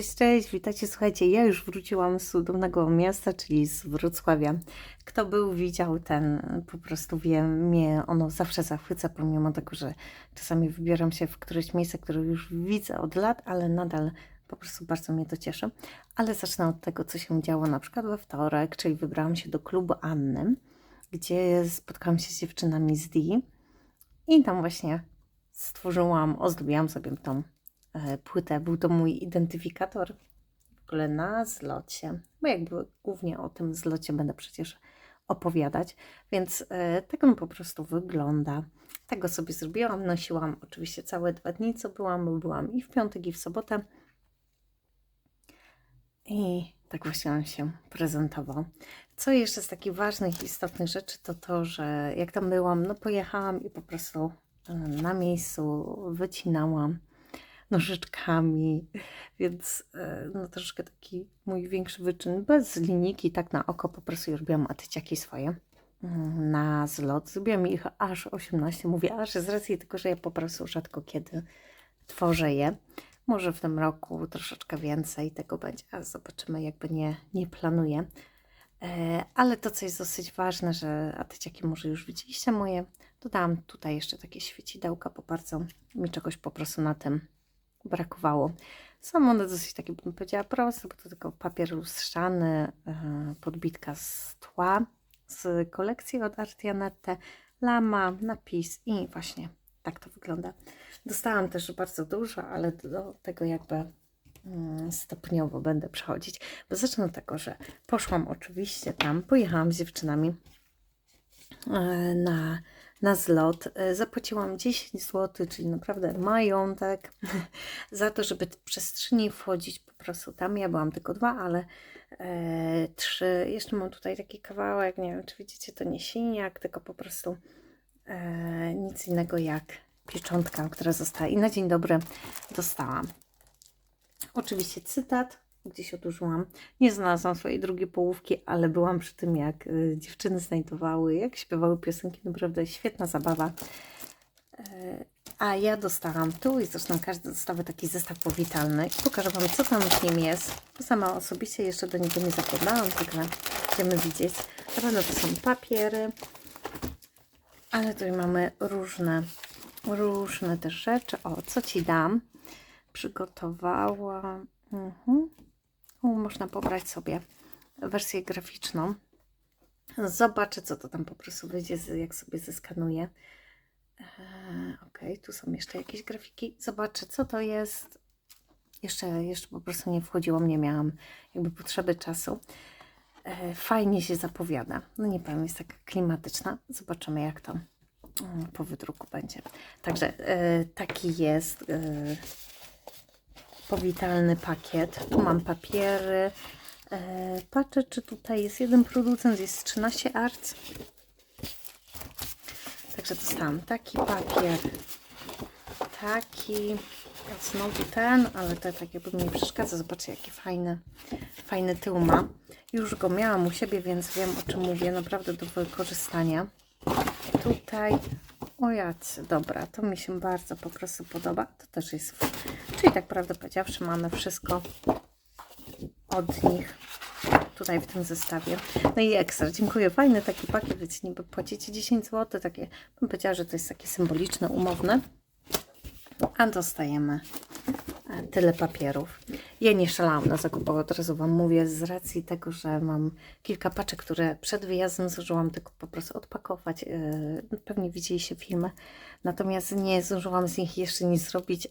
Cześć, cześć, witajcie. Słuchajcie, ja już wróciłam z cudownego miasta, czyli z Wrocławia. Kto był, widział ten, po prostu wie, mnie ono zawsze zachwyca, pomimo tego, że czasami wybieram się w któreś miejsce, które już widzę od lat, ale nadal po prostu bardzo mnie to cieszy. Ale zacznę od tego, co się działo na przykład we wtorek, czyli wybrałam się do klubu Anny, gdzie spotkałam się z dziewczynami z D i tam właśnie stworzyłam, ozdobiłam sobie tą płytę. Był to mój identyfikator w ogóle na zlocie, bo jakby głównie o tym zlocie będę przecież opowiadać, więc e, tak on po prostu wygląda. Tego sobie zrobiłam, nosiłam oczywiście całe dwa dni, co byłam, bo byłam i w piątek, i w sobotę. I tak właśnie on się prezentował. Co jeszcze z takich ważnych istotnych rzeczy, to to, że jak tam byłam, no pojechałam i po prostu e, na miejscu wycinałam nożyczkami, więc e, no troszkę taki mój większy wyczyn, bez linijki, tak na oko po prostu robiłam atyciaki swoje mm, na zlot. Zrobiłam ich aż 18, mówię aż z racji tego, że ja po prostu rzadko kiedy tworzę je. Może w tym roku troszeczkę więcej tego będzie, a zobaczymy, jakby nie, nie planuję. E, Ale to, co jest dosyć ważne, że atyciaki może już widzieliście moje, dodałam tutaj jeszcze takie świecidełka, bo bardzo mi czegoś po prostu na tym brakowało. Są one dosyć takie, bym powiedziała, proste, bo to tylko papier lustrzany, e, podbitka z tła z kolekcji od Artianette, lama, napis i właśnie tak to wygląda. Dostałam też bardzo dużo, ale do tego jakby mm, stopniowo będę przechodzić. Bo zacznę od tego, że poszłam oczywiście tam, pojechałam z dziewczynami e, na, na zlot. E, Zapłaciłam 10 zł, czyli naprawdę majątek, za to, żeby dni wchodzić po prostu tam. Ja byłam tylko dwa, ale e, trzy. Jeszcze mam tutaj taki kawałek, nie wiem czy widzicie, to nie siniak, tylko po prostu e, nic innego jak pieczątka, która została i na dzień dobry dostałam. Oczywiście cytat, gdzieś odłożyłam. Nie znalazłam swojej drugiej połówki, ale byłam przy tym, jak y, dziewczyny znajdowały, jak śpiewały piosenki. Naprawdę świetna zabawa. E, A ja dostałam tu i zresztą każdy dostawa taki zestaw powitalny. Pokażę Wam, co tam w nim jest. Sama osobiście jeszcze do niego nie zaglądałam, także będziemy widzieć. Na to są papiery, ale tutaj mamy różne, różne też rzeczy. O, co Ci dam? Przygotowałam. Mhm. Można pobrać sobie wersję graficzną. Zobaczę, co to tam po prostu wyjdzie, jak sobie zeskanuję. Eee, ok, tu są jeszcze jakieś grafiki. Zobaczę, co to jest. Jeszcze, jeszcze po prostu nie wchodziłam, nie miałam jakby potrzeby czasu. E, fajnie się zapowiada. No nie powiem, jest taka klimatyczna. Zobaczymy, jak to mm, po wydruku będzie. Także e, taki jest powitalny pakiet. Tu mam papiery. E, patrzę, czy tutaj jest jeden producent, jest 13 arc. Także dostałam taki papier, taki, znowu ten, ale to tak jakby mi nie przeszkadza. Zobaczcie, jaki fajny, fajny tył ma. Już go miałam u siebie, więc wiem o czym mówię. Naprawdę do wykorzystania. Tutaj, o jacy, dobra, to mi się bardzo po prostu podoba. To też jest, czyli tak prawdę powiedziawszy, mamy wszystko od nich tutaj w tym zestawie. No i ekstra, dziękuję. Fajny taki pakiet, wiecie, niby płacicie 10 zł, takie, bym powiedziała, że to jest takie symboliczne, umowne. A dostajemy e, tyle papierów. Ja nie szalałam na zakupach, od razu Wam mówię, z racji tego, że mam kilka paczek, które przed wyjazdem zdążyłam tylko po prostu odpakować. e, Pewnie widzieliście filmy, natomiast nie zdążyłam z nich jeszcze nic zrobić,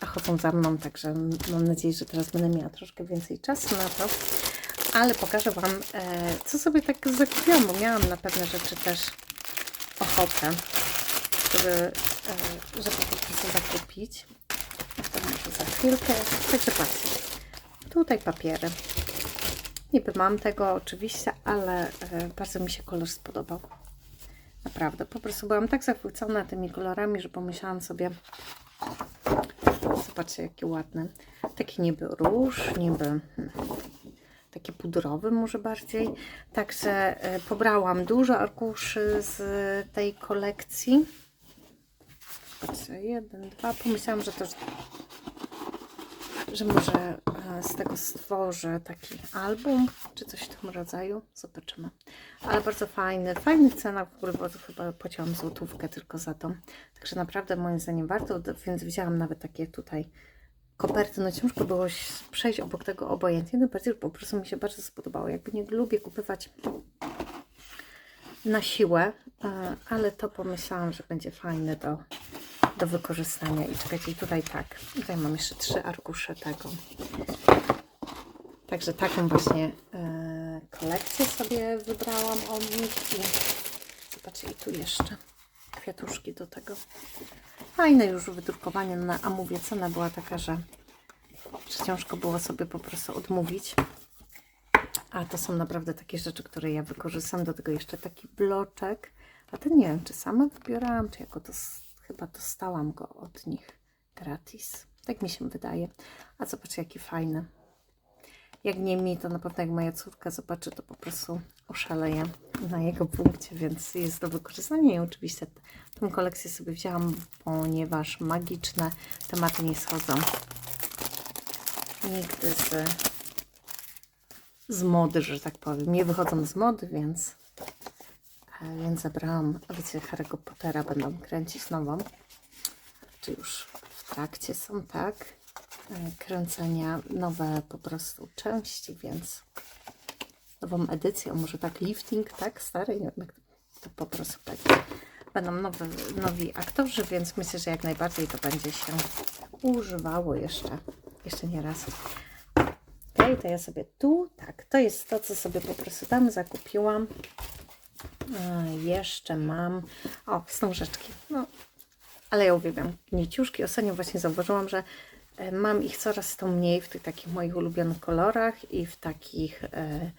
a chodzą za mną, także mam nadzieję, że teraz będę miała troszkę więcej czasu na to. Ale pokażę Wam, e, co sobie tak zakupiłam, bo miałam na pewne rzeczy też ochotę, żeby, e, żeby po prostu zakupić. To za chwilkę. Także patrzcie. Tutaj papiery. Niby mam tego oczywiście, ale e, bardzo mi się kolor spodobał. Naprawdę. Po prostu byłam tak zachwycona tymi kolorami, że pomyślałam sobie, zobaczcie jaki ładny. Taki niby róż, niby hmm, taki pudrowy może bardziej. Także e, pobrałam dużo arkuszy z tej kolekcji. Jeden, dwa. Pomyślałam, że też że może e, z tego stworzę taki album, czy coś w tym rodzaju. Zobaczymy. Ale bardzo fajny, w fajnych cenach, w ogóle to chyba płaciłam złotówkę tylko za to. Także naprawdę moim zdaniem warto, więc wzięłam nawet takie tutaj koperty. No ciężko było przejść obok tego obojętnie, no bardziej, po prostu mi się bardzo spodobało. Jakby nie lubię kupować na siłę, e, ale to pomyślałam, że będzie fajne do, do wykorzystania. I czekajcie, tutaj tak. Tutaj mam jeszcze trzy arkusze tego. Także taką właśnie e, kolekcję sobie wybrałam od nich. I zobaczcie, i tu jeszcze kwiatuszki do tego. Fajne już wydrukowanie, no, a mówię, cena była taka, że ciężko było sobie po prostu odmówić. A to są naprawdę takie rzeczy, które ja wykorzystam. Do tego jeszcze taki bloczek. A ten nie wiem, czy sama wybierałam, czy jako to chyba dostałam go od nich gratis. Tak mi się wydaje. A zobaczcie, jaki fajny. Jak nie mi, to na pewno jak moja córka zobaczy, to po prostu oszaleje na jego punkcie, więc jest do wykorzystania. I oczywiście t- tą kolekcję sobie wzięłam, ponieważ magiczne tematy nie schodzą nigdy z, z mody, że tak powiem. Nie wychodzą z mody, więc, więc zabrałam, wiecie, Harry'ego Pottera będą kręcić nową, czy już w trakcie są, tak? e, kręcenia nowe po prostu części, więc nową edycję, może tak lifting, tak? Stary, to po prostu będzie. Będą nowe, nowi aktorzy, więc myślę, że jak najbardziej to będzie się używało jeszcze, jeszcze nie raz. Ok, to ja sobie tu, tak, to jest to, co sobie po prostu tam zakupiłam. A, jeszcze mam, o, wstążeczki, no, ale ja uwielbiam niciuszki. Ostatnio właśnie zauważyłam, że e, mam ich coraz to mniej w tych takich moich ulubionych kolorach i w takich, e,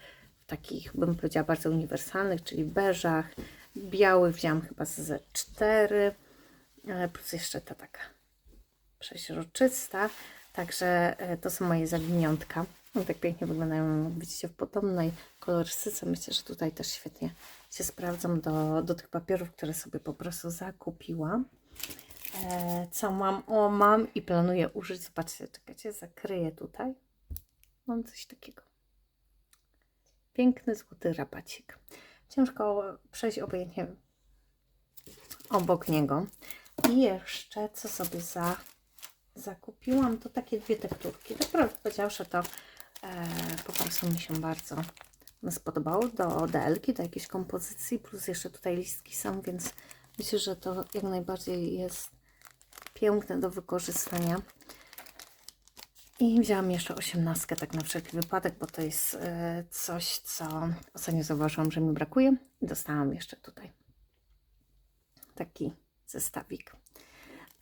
w takich bym powiedziała, bardzo uniwersalnych, czyli beżach. Biały wziąłam chyba cztery, e, plus jeszcze ta taka przeźroczysta. Także e, to są moje zawiniątka. One tak pięknie wyglądają, jak widzicie, w podobnej kolorystyce. Myślę, że tutaj też świetnie się sprawdzą do, do tych papierów, które sobie po prostu zakupiłam. E, co mam? O, mam i planuję użyć. Zobaczcie, czekajcie, zakryję tutaj. Mam coś takiego. Piękny złoty rabacik. Ciężko przejść obojętnie obok niego. I jeszcze, co sobie za, zakupiłam, to takie dwie tekturki. Tak prawdę powiedziawszy, to po prostu mi się bardzo spodobało do DL-ki, do jakiejś kompozycji, plus jeszcze tutaj listki są, więc myślę, że to jak najbardziej jest piękne do wykorzystania. I wzięłam jeszcze osiemnastkę, tak na wszelki wypadek, bo to jest e, coś, co ostatnio zauważyłam, że mi brakuje. I dostałam jeszcze tutaj taki zestawik.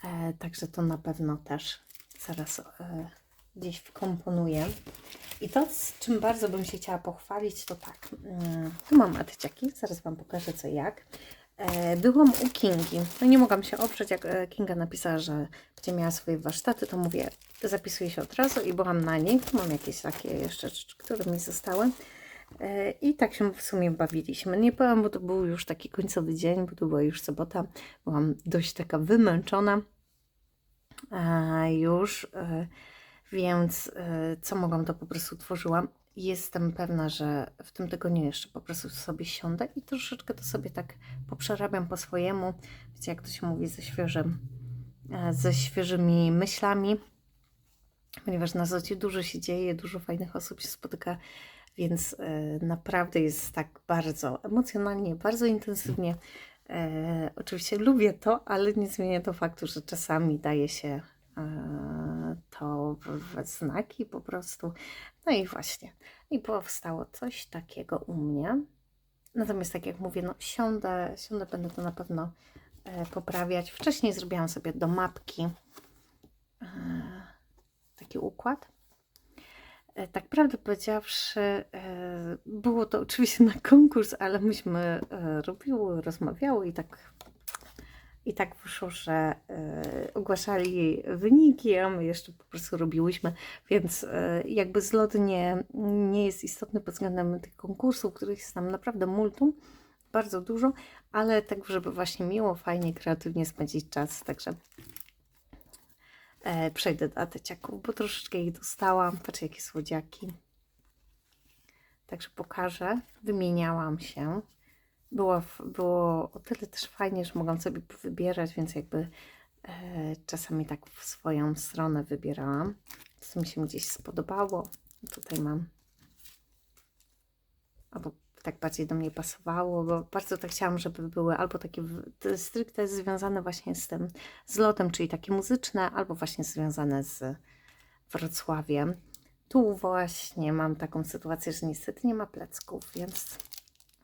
E, także to na pewno też zaraz e, gdzieś wkomponuję. I to, z czym bardzo bym się chciała pochwalić, to tak. mm, Tu mam atyciaki, zaraz Wam pokażę co jak. E, Byłam u Kingi. No nie mogłam się oprzeć, jak e, Kinga napisała, że będzie miała swoje warsztaty, to mówię, zapisuję się od razu i byłam na niej. Tu mam jakieś takie jeszcze które mi zostały. E, I tak się w sumie bawiliśmy. Nie powiem, bo to był już taki końcowy dzień, bo to była już sobota. Byłam dość taka wymęczona e, już, więc e, co mogłam, to po prostu tworzyłam. Jestem pewna, że w tym tygodniu jeszcze po prostu sobie siądę i troszeczkę to sobie tak poprzerabiam po swojemu. Wiecie, jak to się mówi, ze świeżym, e, ze świeżymi myślami, ponieważ na zocie dużo się dzieje, dużo fajnych osób się spotyka, więc e, naprawdę jest tak bardzo emocjonalnie, bardzo intensywnie. Oczywiście lubię to, ale nie zmienia to faktu, że czasami daje się to w, w znaki po prostu. No i właśnie. I powstało coś takiego u mnie. Natomiast tak jak mówię, no siądę, siądę będę to na pewno e, poprawiać. Wcześniej zrobiłam sobie do mapki e, taki układ. E, Tak prawdę powiedziawszy, e, było to oczywiście na konkurs, ale myśmy e, robiły, rozmawiały i tak, i tak wyszło, że e, ogłaszali wyniki, a my jeszcze po prostu robiłyśmy, więc e, jakby zlot nie, nie jest istotny pod względem tych konkursów, których jest tam naprawdę multum, bardzo dużo, ale tak, żeby właśnie miło, fajnie, kreatywnie spędzić czas, także e, przejdę do ateciaków, bo troszeczkę ich dostałam. Patrzcie, jakie słodziaki. Także pokażę. Wymieniałam się. Było, było o tyle też fajnie, że mogłam sobie wybierać, więc jakby e, czasami tak w swoją stronę wybierałam. Co mi się gdzieś spodobało. Tutaj mam. Albo tak bardziej do mnie pasowało, bo bardzo tak chciałam, żeby były albo takie stricte związane właśnie z tym, z lotem, czyli takie muzyczne, albo właśnie związane z Wrocławiem. Tu właśnie mam taką sytuację, że niestety nie ma plecków, więc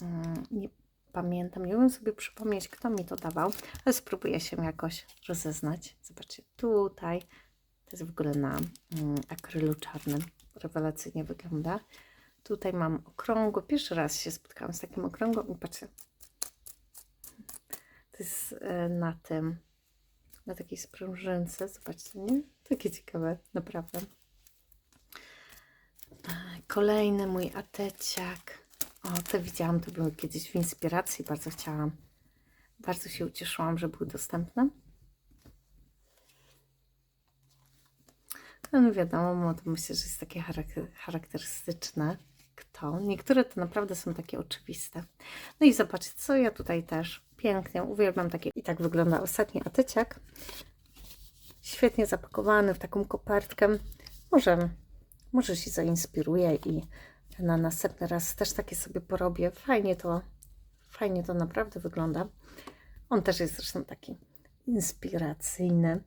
mm, nie pamiętam, nie umiem sobie przypomnieć, kto mi to dawał, ale spróbuję się jakoś rozeznać. Zobaczcie, tutaj to jest w ogóle na mm, akrylu czarnym, rewelacyjnie wygląda. Tutaj mam okrągłe, pierwszy raz się spotkałam z takim okrągłym i patrzcie, to jest e, na tym, na takiej sprężynce, zobaczcie, nie? Takie ciekawe, naprawdę. Kolejny mój ateciak. O, te widziałam, to były kiedyś w inspiracji, bardzo chciałam. Bardzo się ucieszyłam, że były dostępne. No, no wiadomo, to myślę, że jest takie charak- charakterystyczne. Kto? Niektóre to naprawdę są takie oczywiste. No i zobaczcie, co ja tutaj też pięknie uwielbiam takie. I tak wygląda ostatni ateciak. Świetnie zapakowany w taką kopertkę. Może, może się zainspiruję i na następny raz też takie sobie porobię. Fajnie to, fajnie to naprawdę wygląda. On też jest zresztą taki inspiracyjny.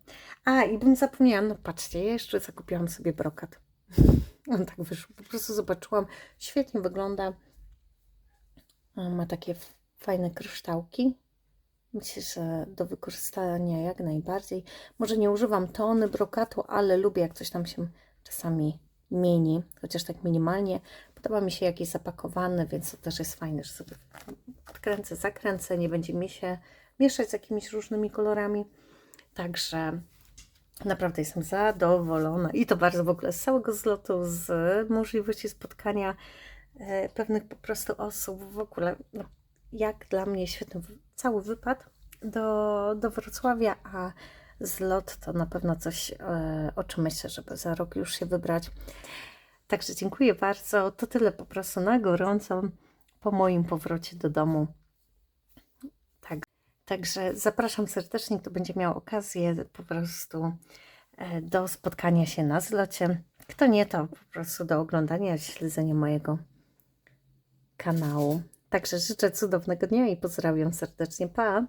A, i bym zapomniała, no patrzcie, ja jeszcze zakupiłam sobie brokat. On tak wyszło, po prostu zobaczyłam, świetnie wygląda. Ma takie fajne kryształki. Myślę, że do wykorzystania jak najbardziej. Może nie używam tony brokatu, ale lubię jak coś tam się czasami mieni, chociaż tak minimalnie. Podoba mi się jak jest zapakowany, więc to też jest fajne, że sobie odkręcę, zakręcę, nie będzie mi się mieszać z jakimiś różnymi kolorami. Także naprawdę jestem zadowolona i to bardzo w ogóle z całego zlotu, z możliwości spotkania e, pewnych po prostu osób. W ogóle, no, jak dla mnie świetny cały wypad do, do Wrocławia, a zlot to na pewno coś, e, o czym myślę, żeby za rok już się wybrać. Także dziękuję bardzo. To tyle po prostu na gorąco po moim powrocie do domu. Tak. Także zapraszam serdecznie, kto będzie miał okazję po prostu e, do spotkania się na zlocie. Kto nie, to po prostu do oglądania, śledzenia mojego kanału. Także życzę cudownego dnia i pozdrawiam serdecznie. Pa!